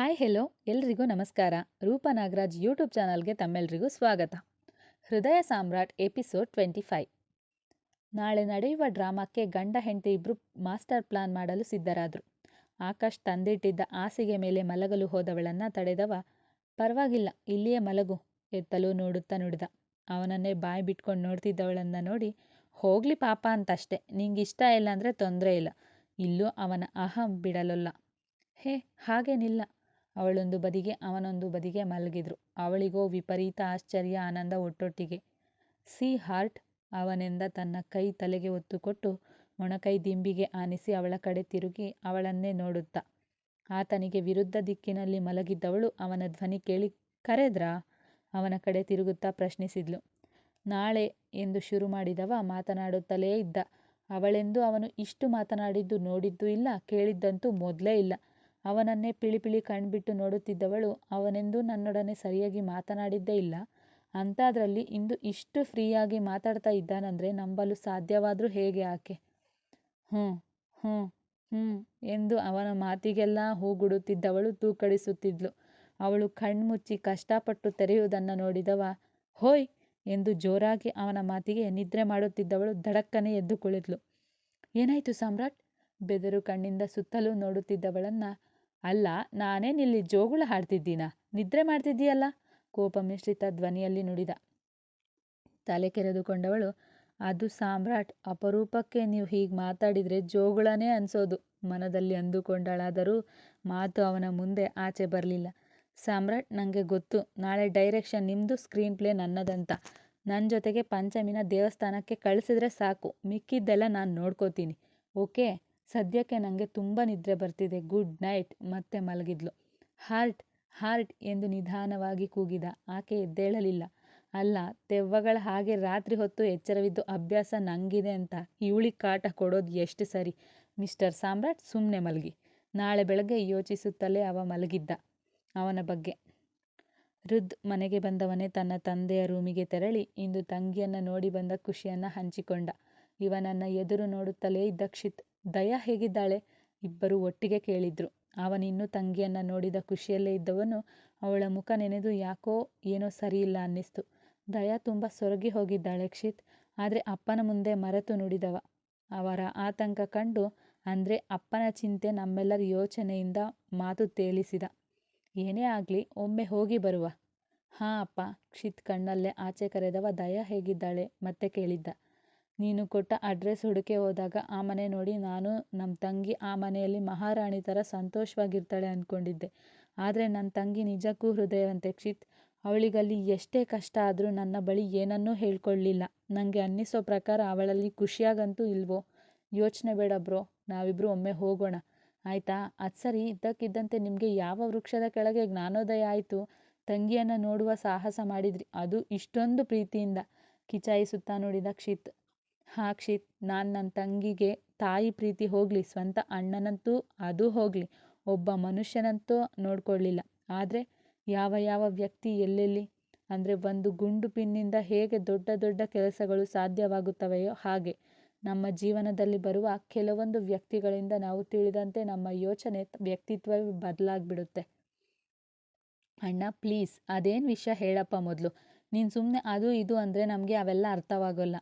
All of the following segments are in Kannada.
ಹಾಯ್ ಹೆಲೋ ಎಲ್ರಿಗೂ ನಮಸ್ಕಾರ. ರೂಪ ನಾಗರಾಜ್ ಯೂಟ್ಯೂಬ್ ಚಾನಲ್ಗೆ ತಮ್ಮೆಲ್ರಿಗೂ ಸ್ವಾಗತ. ಹೃದಯ ಸಾಮ್ರಾಟ್ ಎಪಿಸೋಡ್ ಟ್ವೆಂಟಿ ಫೈವ್ ನಾಳೆ ನಡೆಯುವ ಡ್ರಾಮಾಕ್ಕೆ ಗಂಡ, ಹೆಂಡತಿ ಇಬ್ಬರು ಮಾಸ್ಟರ್ ಪ್ಲಾನ್ ಮಾಡಲು ಸಿದ್ಧರಾದರು. ಆಕಾಶ್ ತಂದಿಟ್ಟಿದ್ದ ಹಾಸಿಗೆ ಮೇಲೆ ಮಲಗಲು ಹೋದವಳನ್ನ ತಡೆದವ ಪರವಾಗಿಲ್ಲ, ಇಲ್ಲಿಯೇ ಮಲಗು, ಎತ್ತಲು ನೋಡುತ್ತಾ ನುಡಿದ. ಅವನನ್ನೇ ಬಾಯಿ ಬಿಟ್ಕೊಂಡು ನೋಡ್ತಿದ್ದವಳನ್ನ ನೋಡಿ, ಹೋಗ್ಲಿ ಪಾಪ ಅಂತಷ್ಟೆ, ನಿಂಗಿಷ್ಟ ಇಲ್ಲ ಅಂದರೆ ತೊಂದರೆ ಇಲ್ಲ, ಇಲ್ಲೂ ಅವನ ಅಹಂ ಬಿಡಲೊಲ್ಲ. ಹೇ, ಹಾಗೇನಿಲ್ಲ. ಅವಳೊಂದು ಬದಿಗೆ ಅವನೊಂದು ಬದಿಗೆ ಮಲಗಿದ್ರು. ಅವಳಿಗೋ ವಿಪರೀತ ಆಶ್ಚರ್ಯ, ಆನಂದ ಒಟ್ಟೊಟ್ಟಿಗೆ. ಸಿ ಹಾರ್ಟ್ ಅವನೆಂದ ತನ್ನ ಕೈ ತಲೆಗೆ ಒತ್ತುಕೊಟ್ಟು ಮೊಣಕೈ ದಿಂಬಿಗೆ ಆನಿಸಿ ಅವಳ ಕಡೆ ತಿರುಗಿ ಅವಳನ್ನೇ ನೋಡುತ್ತ. ಆತನಿಗೆ ವಿರುದ್ಧ ದಿಕ್ಕಿನಲ್ಲಿ ಮಲಗಿದ್ದವಳು ಅವನ ಧ್ವನಿ ಕೇಳಿ ಕರೆದ್ರಾ? ಅವನ ಕಡೆ ತಿರುಗುತ್ತಾ ಪ್ರಶ್ನಿಸಿದ್ಲು. ನಾಳೆ ಎಂದು ಶುರು ಮಾಡಿದವ ಮಾತನಾಡುತ್ತಲೇ ಇದ್ದ. ಅವಳೆಂದು ಅವನು ಇಷ್ಟು ಮಾತನಾಡಿದ್ದು ನೋಡಿದ್ದೂ ಇಲ್ಲ, ಕೇಳಿದ್ದಂತೂ ಮೊದಲೇ ಇಲ್ಲ. ಅವನನ್ನೇ ಪಿಳಿಪಿಳಿ ಕಣ್ಬಿಟ್ಟು ನೋಡುತ್ತಿದ್ದವಳು, ಅವನೆಂದೂ ನನ್ನೊಡನೆ ಸರಿಯಾಗಿ ಮಾತನಾಡಿದ್ದೇ ಇಲ್ಲ. ಅಂಥದ್ರಲ್ಲಿ ಇಂದು ಇಷ್ಟು ಫ್ರೀಯಾಗಿ ಮಾತಾಡ್ತಾ ಇದ್ದಾನಂದ್ರೆ ನಂಬಲು ಸಾಧ್ಯವಾದರೂ ಹೇಗೆ ಆಕೆ? ಹ್ಞೂ ಹ್ಞೂ ಹ್ಞೂ ಎಂದು ಅವನ ಮಾತಿಗೆಲ್ಲ ಹೂಗುಡುತ್ತಿದ್ದವಳು ತೂಕಡಿಸುತ್ತಿದ್ಲು. ಅವಳು ಕಣ್ಮುಚ್ಚಿ ಕಷ್ಟಪಟ್ಟು ತೆರೆಯುವುದನ್ನು ನೋಡಿದವ, ಹೋಯ್ ಎಂದು ಜೋರಾಗಿ ಅವನ ಮಾತಿಗೆ ನಿದ್ರೆ ಮಾಡುತ್ತಿದ್ದವಳು ಧಡಕ್ಕನೆ ಎದ್ದು ಕುಳಿದ್ಲು. ಏನಾಯಿತು ಸಾಮ್ರಾಟ್? ಬೆದರು ಕಣ್ಣಿಂದ ಸುತ್ತಲೂ ನೋಡುತ್ತಿದ್ದವಳನ್ನ ಅಲ್ಲ ನಾನೇನಿಲ್ಲಿ ಜೋಗುಳ ಹಾಡ್ತಿದ್ದೀನಾ? ನಿದ್ರೆ ಮಾಡ್ತಿದ್ದೀಯಲ್ಲ? ಕೋಪ ಮಿಶ್ರಿತ ಧ್ವನಿಯಲ್ಲಿ ನುಡಿದ. ತಲೆ ಕೆರೆದುಕೊಂಡವಳು ಅದು ಸಾಮ್ರಾಟ್. ಅಪರೂಪಕ್ಕೆ ನೀವು ಹೀಗೆ ಮಾತಾಡಿದರೆ ಜೋಗುಳನೇ ಅನ್ಸೋದು. ಮನದಲ್ಲಿ ಅಂದುಕೊಂಡಳಾದರೂ ಮಾತು ಅವನ ಮುಂದೆ ಆಚೆ ಬರಲಿಲ್ಲ. ಸಾಮ್ರಾಟ್ ನನಗೆ ಗೊತ್ತು. ನಾಳೆ ಡೈರೆಕ್ಷನ್ ನಿಮ್ಮದು ಸ್ಕ್ರೀನ್ ಪ್ಲೇ ನನ್ನದಂತ. ನನ್ನ ಜೊತೆಗೆ ಪಂಚಮಿನ ದೇವಸ್ಥಾನಕ್ಕೆ ಕಳಿಸಿದ್ರೆ ಸಾಕು. ಮಿಕ್ಕಿದ್ದೆಲ್ಲ ನಾನು ನೋಡ್ಕೋತೀನಿ. ಓಕೆ? ಸದ್ಯಕ್ಕೆ ನನಗೆ ತುಂಬ ನಿದ್ರೆ ಬರ್ತಿದೆ. Good night. ಮತ್ತೆ ಮಲಗಿದ್ಲು. ಹಾರ್ಟ್ ಹಾರ್ಟ್ ಎಂದು ನಿಧಾನವಾಗಿ ಕೂಗಿದ. ಆಕೆ ಎದ್ದೇಳಲಿಲ್ಲ. ಅಲ್ಲ, ತೆವ್ವಗಳ ಹಾಗೆ ರಾತ್ರಿ ಹೊತ್ತು ಎಚ್ಚರವಿದ್ದು ಅಭ್ಯಾಸ ನಂಗಿದೆ ಅಂತ ಇವಳಿ ಕಾಟ ಕೊಡೋದು ಎಷ್ಟು ಸರಿ. ಮಿಸ್ಟರ್ ಸಾಮ್ರಾಟ್ ಸುಮ್ಮನೆ ಮಲಗಿ. ನಾಳೆ ಬೆಳಗ್ಗೆ ಯೋಚಿಸುತ್ತಲೇ ಅವ ಮಲಗಿದ್ದ. ಅವನ ಬಗ್ಗೆ. ರುದ್ ಮನೆಗೆ ಬಂದವನೇ ತನ್ನ ತಂದೆಯ ರೂಮಿಗೆ ತೆರಳಿ ಇಂದು ತಂಗಿಯನ್ನು ನೋಡಿ ಬಂದ ಖುಷಿಯನ್ನು ಹಂಚಿಕೊಂಡ. ಇವನನ್ನು ಎದುರು ನೋಡುತ್ತಲೇ ಇದ್ದ ಕ್ಷಿತ್ ದಯಾ ಹೇಗಿದ್ದಾಳೆ? ಇಬ್ಬರು ಒಟ್ಟಿಗೆ ಕೇಳಿದ್ರು. ಅವನಿನ್ನೂ ತಂಗಿಯನ್ನ ನೋಡಿದ ಖುಷಿಯಲ್ಲೇ ಇದ್ದವನು ಅವಳ ಮುಖ ನೆನೆದು ಯಾಕೋ ಏನೋ ಸರಿಯಿಲ್ಲ ಅನ್ನಿಸ್ತು. ದಯಾ ತುಂಬ ಸೊರಗಿ ಹೋಗಿದ್ದಾಳೆ ಕ್ಷಿತ್. ಆದರೆ ಅಪ್ಪನ ಮುಂದೆ ಮರೆತು ನುಡಿದವ. ಅವರ ಆತಂಕ ಕಂಡು ಅಂದ್ರೆ ಅಪ್ಪನ ಚಿಂತೆ ನಮ್ಮೆಲ್ಲರ ಯೋಚನೆಯಿಂದ ಮಾತು ತೇಲಿಸಿದ. ಏನೇ ಆಗಲಿ, ಒಮ್ಮೆ ಹೋಗಿ ಬರುವ. ಹಾಂ ಅಪ್ಪ, ಕ್ಷಿತ್ ಕಣ್ಣಲ್ಲೇ ಆಚೆ ಕರೆದವ ದಯಾ ಹೇಗಿದ್ದಾಳೆ? ಮತ್ತೆ ಕೇಳಿದ್ದ. ನೀನು ಕೊಟ್ಟ ಅಡ್ರೆಸ್ ಹುಡುಕೆ ಹೋದಾಗ ಆ ಮನೆ ನೋಡಿ ನಾನು ನಮ್ಮ ತಂಗಿ ಆ ಮನೆಯಲ್ಲಿ ಮಹಾರಾಣಿ ಥರ ಸಂತೋಷವಾಗಿರ್ತಾಳೆ ಅಂದ್ಕೊಂಡಿದ್ದೆ ಆದರೆ ನನ್ನ ತಂಗಿ ನಿಜಕ್ಕೂ ಹೃದಯವಂತೆ. ಕ್ಷಿತ್, ಅವಳಿಗಲ್ಲಿ ಎಷ್ಟೇ ಕಷ್ಟ ಆದರೂ ನನ್ನ ಬಳಿ ಏನನ್ನೂ ಹೇಳ್ಕೊಳ್ಳಿಲ್ಲ ನನಗೆ ಅನ್ನಿಸೋ ಪ್ರಕಾರ ಅವಳಲ್ಲಿ ಖುಷಿಯಾಗಂತೂ ಇಲ್ವೋ? ಯೋಚನೆ ಬೇಡ ಬ್ರೋ ನಾವಿಬ್ಬರು ಒಮ್ಮೆ ಹೋಗೋಣ. ಆಯಿತಾ? ಅದು ಸರಿ, ಇದ್ದಕ್ಕಿದ್ದಂತೆ ನಿಮಗೆ ಯಾವ ವೃಕ್ಷದ ಕೆಳಗೆ ಜ್ಞಾನೋದಯ ಆಯಿತು? ತಂಗಿಯನ್ನು ನೋಡುವ ಸಾಹಸ ಮಾಡಿದ್ರಿ. ಅದು ಇಷ್ಟೊಂದು ಪ್ರೀತಿಯಿಂದ ಕಿಚಾಯಿಸುತ್ತಾ ನೋಡಿದ ಕ್ಷಿತ್. ಹಾಂ ಕ್ಷಿತ್ ನಾನು ನನ್ನ ತಂಗಿಗೆ ತಾಯಿ ಪ್ರೀತಿ ಹೋಗಲಿ, ಸ್ವಂತ ಅಣ್ಣನಂತೂ ಅದು ಹೋಗಲಿ. ಒಬ್ಬ ಮನುಷ್ಯನಂತೂ ನೋಡಿಕೊಳ್ಳಿಲ್ಲ. ಆದರೆ ಯಾವ ಯಾವ ವ್ಯಕ್ತಿ ಎಲ್ಲೆಲ್ಲಿ? ಅಂದರೆ ಒಂದು ಗುಂಡು ಪಿನ್ನಿಂದ ಹೇಗೆ ದೊಡ್ಡ ದೊಡ್ಡ ಕೆಲಸಗಳು ಸಾಧ್ಯವಾಗುತ್ತವೆಯೋ ಹಾಗೆ. ನಮ್ಮ ಜೀವನದಲ್ಲಿ ಬರುವ ಕೆಲವೊಂದು ವ್ಯಕ್ತಿಗಳಿಂದ ನಾವು ತಿಳಿದಂತೆ ನಮ್ಮ ಯೋಚನೆ ವ್ಯಕ್ತಿತ್ವವೇ ಬದಲಾಗ್ಬಿಡುತ್ತೆ. ಅಣ್ಣ, ಪ್ಲೀಸ್, ಅದೇನು ವಿಷಯ ಹೇಳಪ್ಪ ಮೊದಲು? ನೀನು ಸುಮ್ಮನೆ ಅದು ಇದು ಅಂದರೆ ನಮಗೆ ಅವೆಲ್ಲ ಅರ್ಥವಾಗೋಲ್ಲ.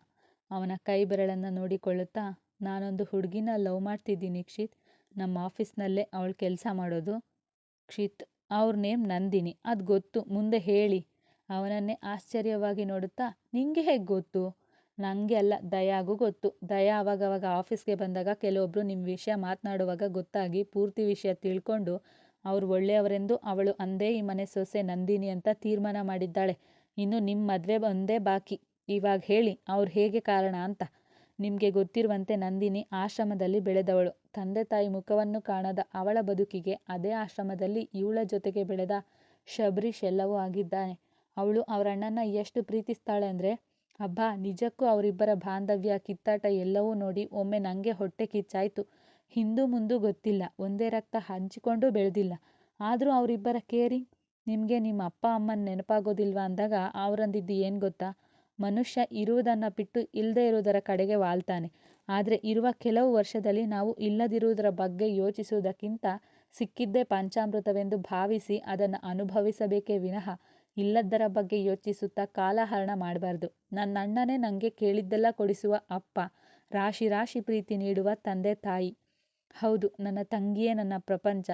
ಅವನ ಕೈ ಬೆರಳನ್ನು ನೋಡಿಕೊಳ್ಳುತ್ತಾ, ನಾನೊಂದು ಹುಡುಗಿನ ಲವ್ ಮಾಡ್ತಿದ್ದೀನಿ ಕ್ಷಿತ್. ನಮ್ಮ ಆಫೀಸ್ನಲ್ಲೇ ಅವಳು ಕೆಲಸ ಮಾಡೋದು. ಕ್ಷಿತ್, ಅವ್ರ ನೇಮ್ ನಂದಿನಿ. ಅದು ಗೊತ್ತು. ಮುಂದೆ ಹೇಳಿ. ಅವನನ್ನೇ ಆಶ್ಚರ್ಯವಾಗಿ ನೋಡುತ್ತಾ, ನಿಂಗೆ ಹೇಗೆ ಗೊತ್ತು? ನನಗೆ ಅಲ್ಲ, ದಯಾಗೂ ಗೊತ್ತು. ದಯಾ ಅವಾಗವಾಗ ಆಫೀಸ್ಗೆ ಬಂದಾಗ ಕೆಲವೊಬ್ಬರು ನಿಮ್ಮ ವಿಷಯ ಮಾತನಾಡುವಾಗ ಗೊತ್ತಾಗಿ ಪೂರ್ತಿ ವಿಷಯ ತಿಳ್ಕೊಂಡು, ಅವ್ರು ಒಳ್ಳೆಯವರೆಂದು ಅವಳು ಅಂದೇ ಈ ಮನೆ ಸೊಸೆ ನಂದಿನಿ ಅಂತ ತೀರ್ಮಾನ ಮಾಡಿದ್ದಾಳೆ. ಇನ್ನು ನಿಮ್ಮ ಮದುವೆ ಒಂದೇ ಬಾಕಿ. ಇವಾಗ ಹೇಳಿ, ಅವ್ರು ಹೇಗೆ ಕಾರಣ ಅಂತ. ನಿಮಗೆ ಗೊತ್ತಿರುವಂತೆ ನಂದಿನಿ ಆಶ್ರಮದಲ್ಲಿ ಬೆಳೆದವಳು. ತಂದೆ ತಾಯಿ ಮುಖವನ್ನು ಕಾಣದ ಅವಳ ಬದುಕಿಗೆ ಅದೇ ಆಶ್ರಮದಲ್ಲಿ ಇವಳ ಜೊತೆಗೆ ಬೆಳೆದ ಶಬರೀಶ್ ಎಲ್ಲವೂ ಆಗಿದ್ದಾನೆ. ಅವಳು ಅವರಣ್ಣನ ಎಷ್ಟು ಪ್ರೀತಿಸ್ತಾಳೆ ಅಂದರೆ, ಅಬ್ಬಾ, ನಿಜಕ್ಕೂ ಅವರಿಬ್ಬರ ಬಾಂಧವ್ಯ, ಕಿತ್ತಾಟ ಎಲ್ಲವೂ ನೋಡಿ ಒಮ್ಮೆ ನನಗೆ ಹೊಟ್ಟೆ ಕಿಚ್ಚಾಯಿತು. ಹಿಂದೂ ಮುಂದೂ ಗೊತ್ತಿಲ್ಲ, ಒಂದೇ ರಕ್ತ ಹಂಚಿಕೊಂಡು ಬೆಳೆದಿಲ್ಲ. ಆದರೂ ಅವರಿಬ್ಬರ ಕೇರಿಂಗ್ ನಿಮಗೆ ನಿಮ್ಮ ಅಪ್ಪ ಅಮ್ಮನ ನೆನಪಾಗೋದಿಲ್ವಾ ಅಂದಾಗ, ಅವರಂದಿದ್ದು ಏನು ಗೊತ್ತಾ? ಮನುಷ್ಯ ಇರುವುದನ್ನು ಬಿಟ್ಟು ಇಲ್ಲದೇ ಇರುವುದರ ಕಡೆಗೆ ವಾಲ್ತಾನೆ. ಆದರೆ ಇರುವ ಕೆಲವು ವರ್ಷದಲ್ಲಿ ನಾವು ಇಲ್ಲದಿರುವುದರ ಬಗ್ಗೆ ಯೋಚಿಸುವುದಕ್ಕಿಂತ ಸಿಕ್ಕಿದ್ದೇ ಪಂಚಾಮೃತವೆಂದು ಭಾವಿಸಿ ಅದನ್ನು ಅನುಭವಿಸಬೇಕೇ ವಿನಃ ಇಲ್ಲದ್ದರ ಬಗ್ಗೆ ಯೋಚಿಸುತ್ತಾ ಕಾಲಹರಣ ಮಾಡಬಾರ್ದು. ನನ್ನಣ್ಣನೇ ನನಗೆ ಕೇಳಿದ್ದೆಲ್ಲ ಕೊಡಿಸುವ ಅಪ್ಪ, ರಾಶಿ ರಾಶಿ ಪ್ರೀತಿ ನೀಡುವ ತಂದೆ ತಾಯಿ. ಹೌದು, ನನ್ನ ತಂಗಿಯೇ ನನ್ನ ಪ್ರಪಂಚ.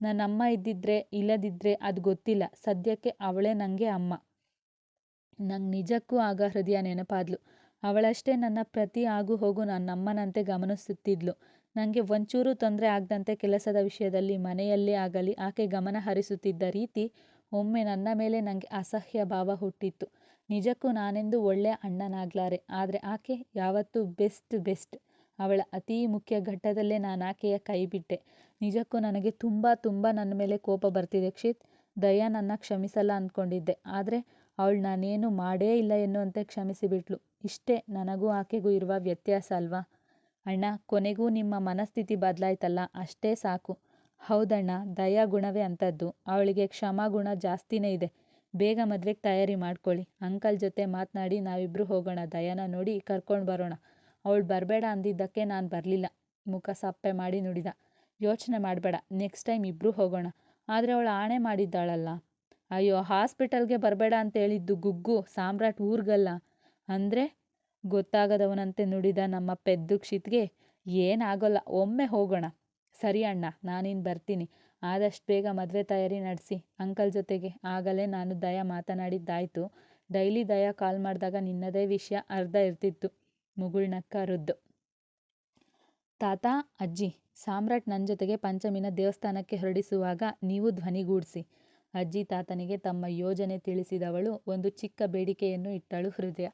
ನನ್ನ ಅಮ್ಮ ಇದ್ದಿದ್ರೆ, ಇಲ್ಲದಿದ್ರೆ ಅದು ಗೊತ್ತಿಲ್ಲ. ಸದ್ಯಕ್ಕೆ ಅವಳೇ ನನಗೆ ಅಮ್ಮ. ನಂಗೆ ನಿಜಕ್ಕೂ ಆಗ ಹೃದಯ ನೆನಪಾದ್ಲು. ಅವಳಷ್ಟೇ ನನ್ನ ಪ್ರತಿ ಆಗು ಹೋಗು ನನ್ನಮ್ಮನಂತೆ ಗಮನಿಸುತ್ತಿದ್ಲು ನನಗೆ ಒಂಚೂರು ತೊಂದರೆ ಆಗದಂತೆ ಕೆಲಸದ ವಿಷಯದಲ್ಲಿ, ಮನೆಯಲ್ಲೇ ಆಗಲಿ ಆಕೆ ಗಮನ ಹರಿಸುತ್ತಿದ್ದ ರೀತಿ ಒಮ್ಮೆ ನನ್ನ ಮೇಲೆ ನನಗೆ ಅಸಹ್ಯ ಭಾವ ಹುಟ್ಟಿತ್ತು. ನಿಜಕ್ಕೂ ನಾನೆಂದು ಒಳ್ಳೆಯ ಅಣ್ಣನಾಗ್ಲಾರೆ, ಆದರೆ ಆಕೆ ಯಾವತ್ತೂ ಬೆಸ್ಟ್ ಬೆಸ್ಟ್. ಅವಳ ಅತೀ ಮುಖ್ಯ ಘಟ್ಟದಲ್ಲೇ ನಾನು ಆಕೆಯ ಕೈ ಬಿಟ್ಟೆ. ನಿಜಕ್ಕೂ ನನಗೆ ತುಂಬ ತುಂಬ ನನ್ನ ಮೇಲೆ ಕೋಪ ಬರ್ತಿದೆ ಕ್ಷಿತ್. ದಯಾ ನನ್ನ ಕ್ಷಮಿಸಲ್ಲ ಅಂದ್ಕೊಂಡಿದ್ದೆ ಆದರೆ ಅವಳು ನಾನೇನು ಮಾಡೇ ಇಲ್ಲ ಎನ್ನುವಂತೆ ಕ್ಷಮಿಸಿಬಿಟ್ಲು. ಇಷ್ಟೇ, ನನಗೂ ಆಕೆಗೂ ಇರುವ ವ್ಯತ್ಯಾಸ ಅಲ್ವಾ? ಅಣ್ಣ, ಕೊನೆಗೂ ನಿಮ್ಮ ಮನಸ್ಥಿತಿ ಬದಲಾಯ್ತಲ್ಲ, ಅಷ್ಟೇ ಸಾಕು. ಹೌದಣ್ಣ, ದಯಾ ಗುಣವೇ ಅಂಥದ್ದು. ಅವಳಿಗೆ ಕ್ಷಮಾ ಗುಣ ಜಾಸ್ತಿನೇ ಇದೆ. ಬೇಗ ಮದುವೆಗೆ ತಯಾರಿ ಮಾಡ್ಕೊಳ್ಳಿ. ಅಂಕಲ್ ಜೊತೆ ಮಾತನಾಡಿ ನಾವಿಬ್ಬರು ಹೋಗೋಣ, ದಯಾನ ನೋಡಿ ಕರ್ಕೊಂಡು ಬರೋಣ. ಅವಳು ಬರಬೇಡ ಅಂದಿದ್ದಕ್ಕೆ ನಾನು ಬರಲಿಲ್ಲ. ಮುಖ ಸಪ್ಪೆ ಮಾಡಿ ನುಡಿದ. ಯೋಚನೆ ಮಾಡಬೇಡ, ನೆಕ್ಸ್ಟ್ ಟೈಮ್ ಇಬ್ಬರೂ ಹೋಗೋಣ. ಆದರೆ ಅವಳು ಆಣೆ ಮಾಡಿದ್ದಾಳಲ್ಲ. ಅಯ್ಯೋ, ಹಾಸ್ಪಿಟಲ್ಗೆ ಬರಬೇಡ ಅಂತ ಹೇಳಿದ್ದು ಗುಗ್ಗು, ಸಾಮ್ರಾಟ್ ಊರ್ಗಲ್ಲ. ಅಂದರೆ? ಗೊತ್ತಾಗದವನಂತೆ ನುಡಿದ ನಮ್ಮ ಪೆದ್ದು ಕ್ಷಿತ್ಗೆ ಏನಾಗೋಲ್ಲ, ಒಮ್ಮೆ ಹೋಗೋಣ. ಸರಿ ಅಣ್ಣ ನಾನಿನ್ನು ಬರ್ತೀನಿ. ಆದಷ್ಟು ಬೇಗ ಮದುವೆ ತಯಾರಿ ನಡೆಸಿ. ಅಂಕಲ್ ಜೊತೆಗೆ. ಆಗಲೇ ನಾನು ದಯಾ ಮಾತನಾಡಿದ್ದಾಯಿತು. ಡೈಲಿ ದಯಾ ಕಾಲ್ ಮಾಡಿದಾಗ ನಿನ್ನದೇ ವಿಷಯ ಅರ್ಧ ಇರ್ತಿತ್ತು. ಮುಗುಳ್ನಕ್ಕ ರುದ್ದು. ತಾತ, ಅಜ್ಜಿ, ಸಾಮ್ರಾಟ್ ನನ್ನ ಜೊತೆಗೆ ಪಂಚಮಿನ ದೇವಸ್ಥಾನಕ್ಕೆ ಹೊರಡಿಸುವಾಗ ನೀವು ಧ್ವನಿಗೂಡಿಸಿ. ಅಜ್ಜಿ ತಾತನಿಗೆ ತಮ್ಮ ಯೋಜನೆ ತಿಳಿಸಿದವಳು ಒಂದು ಚಿಕ್ಕ ಬೇಡಿಕೆಯನ್ನು ಇಟ್ಟಳು ಹೃದಯ.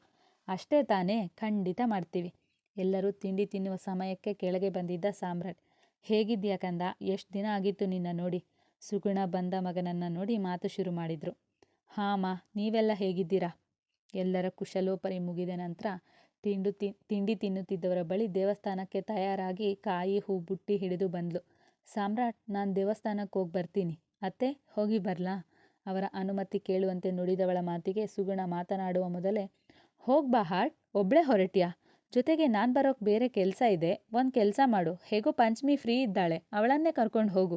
ಅಷ್ಟೇ ತಾನೇ, ಖಂಡಿತ ಮಾಡ್ತೀವಿ. ಎಲ್ಲರೂ ತಿಂಡಿ ತಿನ್ನುವ ಸಮಯಕ್ಕೆ ಕೆಳಗೆ ಬಂದಿದ್ದ ಸಾಮ್ರಾಟ್. ಹೇಗಿದ್ಯಾ ಕಂದ? ಎಷ್ಟು ದಿನ ಆಗಿತ್ತು ನಿನ್ನ ನೋಡಿ? ಸುಗುಣ ಬಂದ ಮಗನನ್ನು ನೋಡಿ ಮಾತು ಶುರು ಮಾಡಿದರು. ಹಾಂ ನೀವೆಲ್ಲ ಹೇಗಿದ್ದೀರಾ? ಎಲ್ಲರ ಕುಶಲೋಪರಿ ಮುಗಿದ ನಂತರ ತಿಂಡು ತಿನ್ನುತ್ತಿದ್ದವರ ಬಳಿ ದೇವಸ್ಥಾನಕ್ಕೆ ತಯಾರಾಗಿ ಕಾಯಿ, ಹೂ, ಬುಟ್ಟಿ ಹಿಡಿದು ಬಂದ್ಲು. ಸಾಮ್ರಾಟ್, ನಾನು ಹೋಗಿ ಬರ್ತೀನಿ. ಅತ್ತೆ, ಹೋಗಿ ಬರಲಾ? ಅವರ ಅನುಮತಿ ಕೇಳುವಂತೆ ನುಡಿದವಳ ಮಾತಿಗೆ ಸುಗುಣ ಮಾತನಾಡುವ ಮೊದಲೇ ಹೋಗ್ಬಾ ಬಾ ಒಬ್ಬಳೇ ಹೊರಟ್ಯಾ? ಜೊತೆಗೆ ನಾನು ಬರೋಕ್ ಬೇರೆ ಕೆಲಸ ಇದೆ, ಒಂದು ಕೆಲಸ ಮಾಡು. ಹೇಗೋ ಪಂಚಮಿ ಫ್ರೀ ಇದ್ದಾಳೆ, ಅವಳನ್ನೇ ಕರ್ಕೊಂಡು ಹೋಗು.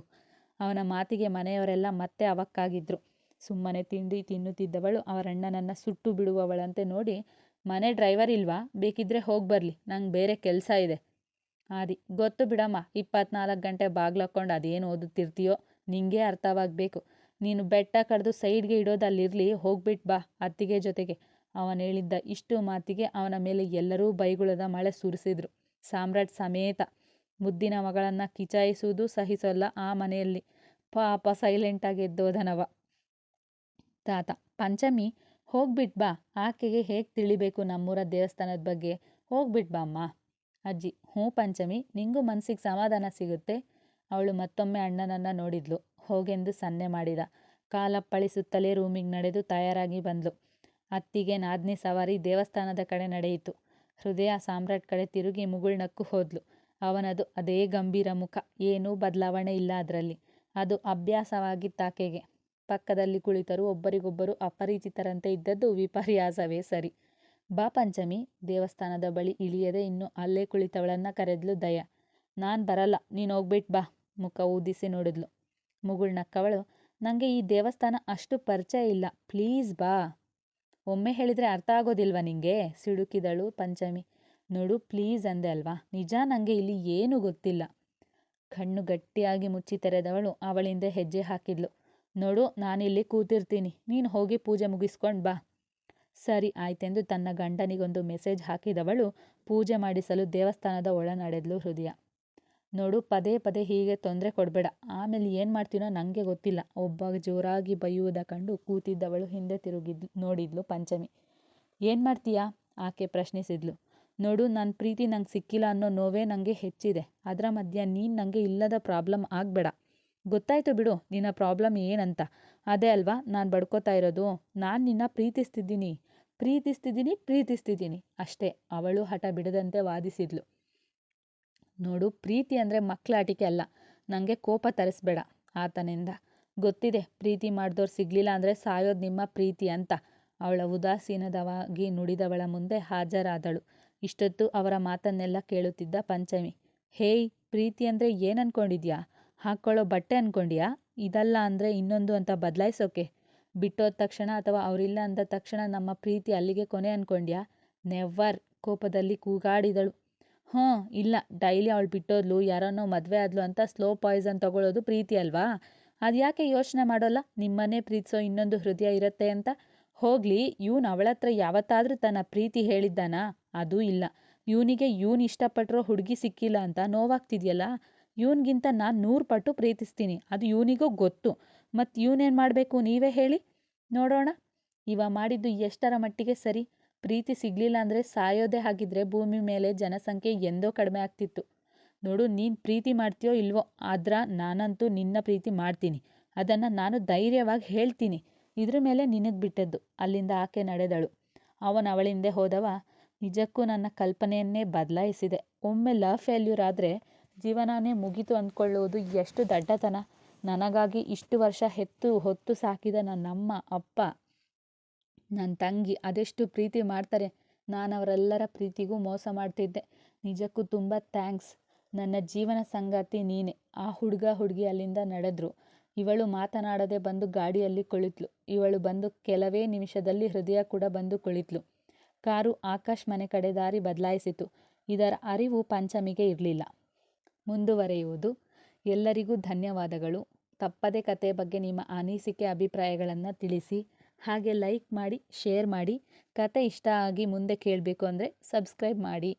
ಅವನ ಮಾತಿಗೆ ಮನೆಯವರೆಲ್ಲ ಮತ್ತೆ ಅವಕ್ಕಾಗಿದ್ರು. ಸುಮ್ಮನೆ ತಿಂಡಿ ತಿನ್ನುತ್ತಿದ್ದವಳು ಅವರಣ್ಣನನ್ನು ಸುಟ್ಟು ಬಿಡುವವಳಂತೆ ನೋಡಿ, ಮನೆ ಡ್ರೈವರ್ ಇಲ್ವಾ? ಬೇಕಿದ್ರೆ ಹೋಗಿ ಬರಲಿ, ನಂಗೆ ಬೇರೆ ಕೆಲಸ ಇದೆ. ಆದಿ, ಗೊತ್ತು ಬಿಡಮ್ಮ, ಇಪ್ಪತ್ನಾಲ್ಕು ಗಂಟೆ ಬಾಗ್ಲಕ್ಕೊಂಡು ಅದೇನು ಓದುತ್ತಿರ್ತೀಯೋ? ನಿಂಗೆ ಅರ್ಥವಾಗಬೇಕು. ನೀನು ಬೆಟ್ಟ ಕಡ್ದು ಸೈಡ್ಗೆ ಇಡೋದು ಅಲ್ಲಿರಲಿ ಹೋಗ್ಬಿಟ್ಟು ಬಾ ಅತ್ತಿಗೆ ಜೊತೆಗೆ. ಅವನು ಹೇಳಿದ್ದ ಇಷ್ಟು ಮಾತಿಗೆ ಅವನ ಮೇಲೆ ಎಲ್ಲರೂ ಬೈಗುಳದ ಮಳೆ ಸುರಿಸಿದ್ರು. ಸಾಮ್ರಾಟ್ ಸಮೇತ ಮುದ್ದಿನ ಮಗಳನ್ನು ಕಿಚಾಯಿಸುವುದು ಸಹಿಸೋಲ್ಲ ಆ ಮನೆಯಲ್ಲಿ. ಪಾಪ ಸೈಲೆಂಟಾಗಿ ಎದ್ದೋದನವ. ತಾತ, ಪಂಚಮಿ, ಹೋಗ್ಬಿಟ್ ಬಾ. ಆಕೆಗೆ ಹೇಗೆ ತಿಳಿಬೇಕು ನಮ್ಮೂರ ದೇವಸ್ಥಾನದ ಬಗ್ಗೆ? ಹೋಗ್ಬಿಟ್ ಬಾ ಅಮ್ಮ. ಅಜ್ಜಿ, ಹ್ಞೂ ಪಂಚಮಿ, ನಿಂಗೂ ಮನಸ್ಸಿಗೆ ಸಮಾಧಾನ ಸಿಗುತ್ತೆ. ಅವಳು ಮತ್ತೊಮ್ಮೆ ಅಣ್ಣನನ್ನ ನೋಡಿದ್ಲು. ಹೋಗೆಂದು ಸನ್ನೆ ಮಾಡಿದ. ಕಾಲಪ್ಪಳಿಸುತ್ತಲೇ ರೂಮಿಗೆ ನಡೆದು ತಯಾರಾಗಿ ಬಂದ್ಲು. ಅತ್ತಿಗೆ ನಾದ್ನಿ ಸವಾರಿ ದೇವಸ್ಥಾನದ ಕಡೆ ನಡೆಯಿತು. ಹೃದಯ ಸಾಮ್ರಾಟ್ ಕಡೆ ತಿರುಗಿ ಮುಗುಳ್ನಕ್ಕು ಹೋದ್ಲು. ಅವನದು ಅದೇ ಗಂಭೀರ ಮುಖ. ಏನೂ ಬದಲಾವಣೆ ಇಲ್ಲ ಅದರಲ್ಲಿ. ಅದು ಅಭ್ಯಾಸವಾಗಿತ್ತಾಕೆಗೆ ಪಕ್ಕದಲ್ಲಿ ಕುಳಿತರು ಒಬ್ಬರಿಗೊಬ್ಬರು ಅಪರಿಚಿತರಂತೆ ಇದ್ದದ್ದು ವಿಪರ್ಯಾಸವೇ ಸರಿ. ಬಾ ಪಂಚಮಿ, ದೇವಸ್ಥಾನದ ಬಳಿ ಇಳಿಯದೆ ಇನ್ನು ಅಲ್ಲೇ ಕುಳಿತವಳನ್ನ ಕರೆದ್ಲು ದಯ. ನಾನು ಬರಲ್ಲ. ನೀನೋಗ್ಬಿಟ್ ಬಾ. ಮುಖ ಊದಿಸಿ ನೋಡಿದ್ಲು. ಮುಗುಳ್ನಕ್ಕವಳು ನನಗೆ ಈ ದೇವಸ್ಥಾನ ಅಷ್ಟು ಪರಿಚಯ ಇಲ್ಲ. ಪ್ಲೀಸ್ ಬಾ. ಒಮ್ಮೆ ಹೇಳಿದರೆ ಅರ್ಥ ಆಗೋದಿಲ್ವಾ ನಿಂಗೆ? ಸಿಡುಕಿದಳು ಪಂಚಮಿ. ನೋಡು, ಪ್ಲೀಸ್ ಅಂದೆ ಅಲ್ವಾ? ನಿಜ ನನಗೆ ಇಲ್ಲಿ ಏನೂ ಗೊತ್ತಿಲ್ಲ. ಕಣ್ಣು ಗಟ್ಟಿಯಾಗಿ ಮುಚ್ಚಿ ತೆರೆದವಳು ಅವಳಿಂದ ಹೆಜ್ಜೆ ಹಾಕಿದ್ಲು. ನೋಡು, ನಾನಿಲ್ಲಿ ಕೂತಿರ್ತೀನಿ. ನೀನು ಹೋಗಿ ಪೂಜೆ ಮುಗಿಸ್ಕೊಂಡು ಬಾ. ಸರಿ, ಆಯ್ತೆಂದು ತನ್ನ ಗಂಡನಿಗೊಂದು ಮೆಸೇಜ್ ಹಾಕಿದವಳು ಪೂಜೆ ಮಾಡಿಸಲು ದೇವಸ್ಥಾನದ ಒಳ ನಡೆದ್ಲು ಹೃದಯ. ನೋಡು, ಪದೇ ಪದೇ ಹೀಗೆ ತೊಂದರೆ ಕೊಡಬೇಡ. ಆಮೇಲೆ ಏನು ಮಾಡ್ತೀನೋ ನನಗೆ ಗೊತ್ತಿಲ್ಲ. ಒಬ್ಬ ಜೋರಾಗಿ ಬೈಯುವುದ ಕಂಡು ಕೂತಿದ್ದವಳು ಹಿಂದೆ ತಿರುಗಿದ್ಲು ನೋಡಿದ್ಲು ಪಂಚಮಿ. ಏನು ಮಾಡ್ತೀಯಾ? ಆಕೆ ಪ್ರಶ್ನಿಸಿದ್ಲು. ನೋಡು ನನ್ನ ಪ್ರೀತಿ ನಂಗೆ ಸಿಕ್ಕಿಲ್ಲ ಅನ್ನೋ ನೋವೇ ನನಗೆ ಹೆಚ್ಚಿದೆ. ಅದರ ಮಧ್ಯ ನೀನು ನನಗೆ ಇಲ್ಲದ ಪ್ರಾಬ್ಲಮ್ ಆಗಬೇಡ. ಗೊತ್ತಾಯಿತು ಬಿಡು, ನಿನ್ನ ಪ್ರಾಬ್ಲಮ್ ಏನಂತ. ಅದೇ ಅಲ್ವಾ, ನಾನು ಬಡ್ಕೋತಾ ಇರೋದು. ನಾನು ನಿನ್ನ ಪ್ರೀತಿಸ್ತಿದ್ದೀನಿ. ಪ್ರೀತಿಸ್ತಿದ್ದೀನಿ ಪ್ರೀತಿಸ್ತಿದ್ದೀನಿ. ಅಷ್ಟೇ. ಅವಳು ಹಠ ಬಿಡದಂತೆ ವಾದಿಸಿದ್ಲು. ನೋಡು, ಪ್ರೀತಿ ಅಂದರೆ ಮಕ್ಕಳಾಟಿಕೆ ಅಲ್ಲ. ನನಗೆ ಕೋಪ ತರಿಸ್ಬೇಡ ಆತನಿಂದ. ಗೊತ್ತಿದೆ, ಪ್ರೀತಿ ಮಾಡಿದವ್ರು ಸಿಗಲಿಲ್ಲ ಅಂದರೆ ಸಾಯೋದು ನಿಮ್ಮ ಪ್ರೀತಿ ಅಂತ. ಅವಳ ಉದಾಸೀನದವಾಗಿ ನುಡಿದವಳ ಮುಂದೆ ಹಾಜರಾದಳು. ಇಷ್ಟೊತ್ತು ಅವರ ಮಾತನ್ನೆಲ್ಲ ಕೇಳುತ್ತಿದ್ದ ಪಂಚಮಿ. ಹೇಯ್, ಪ್ರೀತಿ ಅಂದರೆ ಏನು ಅನ್ಕೊಂಡಿದ್ಯಾ ಹಾಕ್ಕೊಳ್ಳೋ ಬಟ್ಟೆ ಅನ್ಕೊಂಡ್ಯಾ? ಇದಲ್ಲ ಅಂದರೆ ಇನ್ನೊಂದು ಅಂತ ಬದಲಾಯಿಸೋಕೆ? ಬಿಟ್ಟೋದ ತಕ್ಷಣ ಅಥವಾ ಅವರಿಲ್ಲ ಅಂದ ತಕ್ಷಣ ನಮ್ಮ ಪ್ರೀತಿ ಅಲ್ಲಿಗೆ ಕೊನೆ ಅನ್ಕೊಂಡ್ಯಾ? ನೆವರ್ ಕೋಪದಲ್ಲಿ ಕೂಗಾಡಿದಳು. ಹ್ಞೂ, ಇಲ್ಲ. ಡೈಲಿ ಅವಳು ಬಿಟ್ಟೋದ್ಲು, ಯಾರನ್ನೋ ಮದುವೆ ಆದ್ಲು ಅಂತ ಸ್ಲೋ ಪಾಯ್ಸನ್ ತಗೊಳ್ಳೋದು ಪ್ರೀತಿ ಅಲ್ವಾ? ಅದು ಯಾಕೆ ಯೋಚನೆ ಮಾಡೋಲ್ಲ? ನಿಮ್ಮನ್ನೇ ಪ್ರೀತಿಸೋ ಇನ್ನೊಂದು ಹೃದಯ ಇರುತ್ತೆ ಅಂತ? ಹೋಗಲಿ, ಇವನು ಅವಳ ಹತ್ರ ಯಾವತ್ತಾದರೂ ತನ್ನ ಪ್ರೀತಿ ಹೇಳಿದ್ದಾನಾ? ಅದೂ ಇಲ್ಲ. ಇವನಿಗೆ ಇವನು ಇಷ್ಟಪಟ್ಟಿರೋ ಹುಡುಗಿ ಸಿಕ್ಕಿಲ್ಲ ಅಂತ ನೋವಾಗ್ತಿದೆಯಲ್ಲ? ಇವನಿಗಿಂತ ನಾನು ನೂರು ಪಟ್ಟು ಪ್ರೀತಿಸ್ತೀನಿ. ಅದು ಇವನಿಗೂ ಗೊತ್ತು. ಮತ್ತು ಇವನೇನು ಮಾಡಬೇಕು, ನೀವೇ ಹೇಳಿ. ನೋಡೋಣ. ಇವ ಮಾಡಿದ್ದು ಎಷ್ಟರ ಮಟ್ಟಿಗೆ ಸರಿ? ಪ್ರೀತಿ ಸಿಗ್ಲಿಲ್ಲ ಅಂದ್ರೆ ಸಾಯೋದೇ ಹಾಗಿದ್ರೆ ಭೂಮಿ ಮೇಲೆ ಜನಸಂಖ್ಯೆ ಎಂದೋ ಕಡಿಮೆ ಆಗ್ತಿತ್ತು. ನೋಡು, ನೀನ್ ಪ್ರೀತಿ ಮಾಡ್ತೀಯೋ ಇಲ್ವೋ, ಆದ್ರ ನಾನಂತೂ ನಿನ್ನ ಪ್ರೀತಿ ಮಾಡ್ತೀನಿ. ಅದನ್ನ ನಾನು ಧೈರ್ಯವಾಗಿ ಹೇಳ್ತೀನಿ. ಇದ್ರ ಮೇಲೆ ನಿನಗ್ ಬಿಟ್ಟದ್ದು. ಅಲ್ಲಿಂದ ಆಕೆ ನಡೆದಳು. ಅವನು ಅವಳಿಂದೆ ಹೋದವ, ನಿಜಕ್ಕೂ ನನ್ನ ಕಲ್ಪನೆಯನ್ನೇ ಬದಲಾಯಿಸಿದೆ. ಒಮ್ಮೆ ಲವ್ ಫೇಲ್ಯೂರ್ ಆದ್ರೆ ಜೀವನನೇ ಮುಗೀತು ಅಂದ್ಕೊಳ್ಳುವುದು ಎಷ್ಟು ದಡ್ಡತನ. ನನಗಾಗಿ ಇಷ್ಟು ವರ್ಷ ಹೆತ್ತು ಹೊತ್ತು ಸಾಕಿದ ನನ್ನಮ್ಮ, ಅಪ್ಪ ನನ್ನ ತಂಗಿ ಅದೆಷ್ಟು ಪ್ರೀತಿ ಮಾಡ್ತಾರೆ. ನಾನು ಅವರೆಲ್ಲರ ಪ್ರೀತಿಗೂ ಮೋಸ ಮಾಡ್ತಿದ್ದೆ. ನಿಜಕ್ಕೂ ತುಂಬ ಥ್ಯಾಂಕ್ಸ್. ನನ್ನ ಜೀವನ ಸಂಗಾತಿ ನೀನೆ. ಆ ಹುಡುಗ ಹುಡುಗಿ ಅಲ್ಲಿಂದ ನಡೆದ್ರು. ಇವಳು ಮಾತನಾಡದೆ ಬಂದು ಗಾಡಿಯಲ್ಲಿ ಕುಳಿತಳು ಇವಳು ಬಂದು ಕೆಲವೇ ನಿಮಿಷದಲ್ಲಿ ಹೃದಯ ಕೂಡ ಬಂದು ಕುಳಿತಳು ಕಾರು ಆಕಾಶ್ ಮನೆ ಕಡೆ ದಾರಿ ಬದಲಾಯಿಸಿತು. ಇದರ ಅರಿವು ಪಂಚಮಿಗೆ ಇರಲಿಲ್ಲ. ಮುಂದುವರೆಯುವುದು. ಎಲ್ಲರಿಗೂ ಧನ್ಯವಾದಗಳು. ತಪ್ಪದೆ ಕತೆ ಬಗ್ಗೆ ನಿಮ್ಮ ಅನಿಸಿಕೆ, ಅಭಿಪ್ರಾಯಗಳನ್ನು ತಿಳಿಸಿ. ಹಾಗೆ ಲೈಕ್ ಮಾಡಿ ಶೇರ್ ಮಾಡಿ ಕತೆ ಇಷ್ಟ ಆಗಿ ಮುಂದೆ ಕೇಳಬೇಕು ಅಂದರೆ ಸಬ್ಸ್ಕ್ರೈಬ್ ಮಾಡಿ.